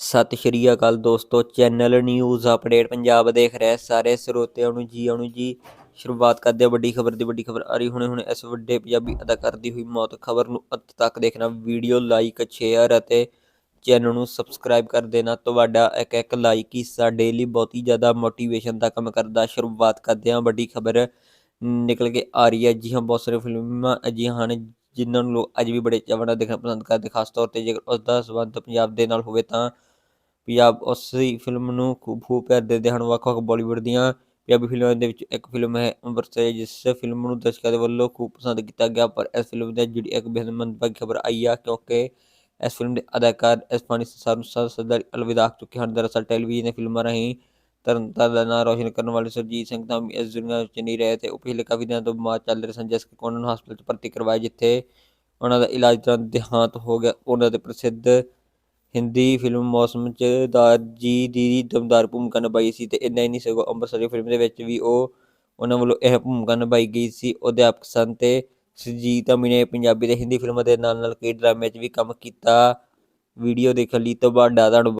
ਸਤਿ ਸ਼੍ਰੀ ਅਕਾਲ ਦੋਸਤੋ, channel news update Punjab ਦੇਖ ਰਹੇ ਸਾਰੇ ਸਰੋਤਿਆਂ ਨੂੰ ਜੀ, ਆਉਣ ਜੀ। ਸ਼ੁਰੂਆਤ ਕਰਦੇ ਹਾਂ ਵੱਡੀ ਖਬਰ ਦੀ, ਵੱਡੀ ਖਬਰ ਆ ਰਹੀ ਹੁਣੇ ਹੁਣੇ ਇਸ ਵੱਡੇ ਪੰਜਾਬੀ ਅਦਾਕਾਰ ਦੀ ਹੋਈ ਮੌਤ। ਖਬਰ ਨੂੰ ਅੰਤ ਤੱਕ ਦੇਖਣਾ, ਵੀਡੀਓ ਲਾਈਕ, ਸ਼ੇਅਰ ਅਤੇ ਚੈਨਲ ਨੂੰ ਸਬਸਕ੍ਰਾਈਬ ਕਰ ਦੇਣਾ। ਤੁਹਾਡਾ ਇੱਕ ਇੱਕ ਲਾਈਕ ਹੀ ਸਾਡੇ ਲਈ ਬਹੁਤ ਹੀ ਜ਼ਿਆਦਾ ਮੋਟੀਵੇਸ਼ਨ ਦਾ ਕੰਮ ਕਰਦਾ। ਸ਼ੁਰੂਆਤ ਕਰਦੇ ਹਾਂ ਵੱਡੀ ਖਬਰ। ਨਿਕਲ ਕੇ ਆ ਰਹੀ ਹੈ ਜੀ ਹਾਂ ਬਹੁਤ ਸਾਰੇ ਫਿਲਮਾਂ ਅਜਿਹੀਆਂ ਹਨ ਜਿਨ੍ਹਾਂ ਨੂੰ ਲੋਕ ਅੱਜ ਵੀ ਬੜੇ ਚਾਵਾਂ ਨਾਲ ਦੇਖਣਾ ਪਸੰਦ ਕਰਦੇ। ਖਾਸ ਤੌਰ ਤੇ ਜੇਕਰ ਉਸ ਦਾ ਸੰਬੰਧ ਪੰਜਾਬ ਦੇ ਨਾਲ ਹੋਵੇ ਤਾਂ ਪੰਜਾਬ ਉਸ ਫਿਲਮ ਨੂੰ ਖੂਬ ਖੂਬ ਪਿਆਰ ਦਿੰਦੇ ਹਨ ਵੱਖ ਵੱਖ ਬਾਲੀਵੁੱਡ ਦੀਆਂ ਪੰਜਾਬੀ ਫਿਲਮਾਂ ਦੇ ਵਿੱਚ ਇੱਕ ਫਿਲਮ ਹੈ ਅੰਮ੍ਰਿਤਸਰ, ਜਿਸ ਫਿਲਮ ਨੂੰ ਦਰਸ਼ਕਾਂ ਦੇ ਵੱਲੋਂ ਖੂਬ ਪਸੰਦ ਕੀਤਾ ਗਿਆ, ਪਰ ਇਸ ਫਿਲਮ ਦੇ ਜਿਹੜੀ ਇੱਕ ਬੇਹੱਦ ਮੰਦਭਾਗੀ ਖਬਰ ਆਈ ਆ, ਕਿਉਂਕਿ ਇਸ ਫਿਲਮ ਦੇ ਅਦਾਕਾਰ ਇਸ ਫਾਨੀ ਸੰਸਾਰ ਨੂੰ ਸਦਾ ਸਦਾ ਅਲਵਿਦਾ ਆਖ ਚੁੱਕੇ ਹਨ। ਦਰਅਸਲ ਟੈਲੀਵਿਜ਼ਨ ਦੀਆਂ ਫਿਲਮਾਂ ਰਾਹੀਂ ਤਰਨਤਾਰਨ ਦਾ ਨਾਂ ਰੋਸ਼ਨ ਕਰਨ ਵਾਲੇ ਸੁਰਜੀਤ ਸਿੰਘ ਤਾਂ ਇਸ ਦੁਨੀਆ ਵਿੱਚ ਨਹੀਂ ਰਹੇ ਤੇ ਉਹ ਪਿਛਲੇ ਕਾਫੀ ਦਿਨਾਂ ਤੋਂ ਬਿਮਾਰ ਚੱਲ ਰਹੇ ਸਨ, ਜਿਸ ਕਰਕੇ ਉਹਨਾਂ ਨੂੰ ਹਸਪਤਾਲ 'ਚ ਭਰਤੀ ਕਰਵਾਇਆ, ਜਿੱਥੇ ਉਹਨਾਂ ਦਾ ਇਲਾਜ ਦੌਰਾਨ ਦੇਹਾਂਤ ਹੋ ਗਿਆ। ਉਹਨਾਂ ਦੇ ਪ੍ਰਸਿੱਧ ਹਿੰਦੀ ਫਿਲਮ ਮੌਸਮ 'ਚ ਦਾਰਜੀ ਦੀ ਦਮਦਾਰ ਭੂਮਿਕਾ ਨਿਭਾਈ ਸੀ ਤੇ ਇੰਨਾ ਹੀ ਨਹੀਂ ਸਗੋਂ। ਅੰਮ੍ਰਿਤਸਰੀ ਫਿਲਮ ਦੇ ਵਿੱਚ ਵੀ ਉਹ ਉਹਨਾਂ ਵੱਲੋਂ ਇਹ ਭੂਮਿਕਾ ਨਿਭਾਈ ਗਈ ਸੀ। ਅਧਿਆਪਕ ਸਨ ਤੇ ਸੁਰਜੀਤ ਅਮੀ ਨੇ ਪੰਜਾਬੀ ਤੇ ਹਿੰਦੀ ਫਿਲਮਾਂ ਦੇ ਨਾਲ ਨਾਲ ਕਈ ਡਰਾਮਿਆਂ 'ਚ ਵੀ ਕੰਮ ਕੀਤਾ। ਵੀਡੀਓ ਦੇਖਣ ਲਈ ਤੁਹਾਡਾ ਧੰਨਵਾਦ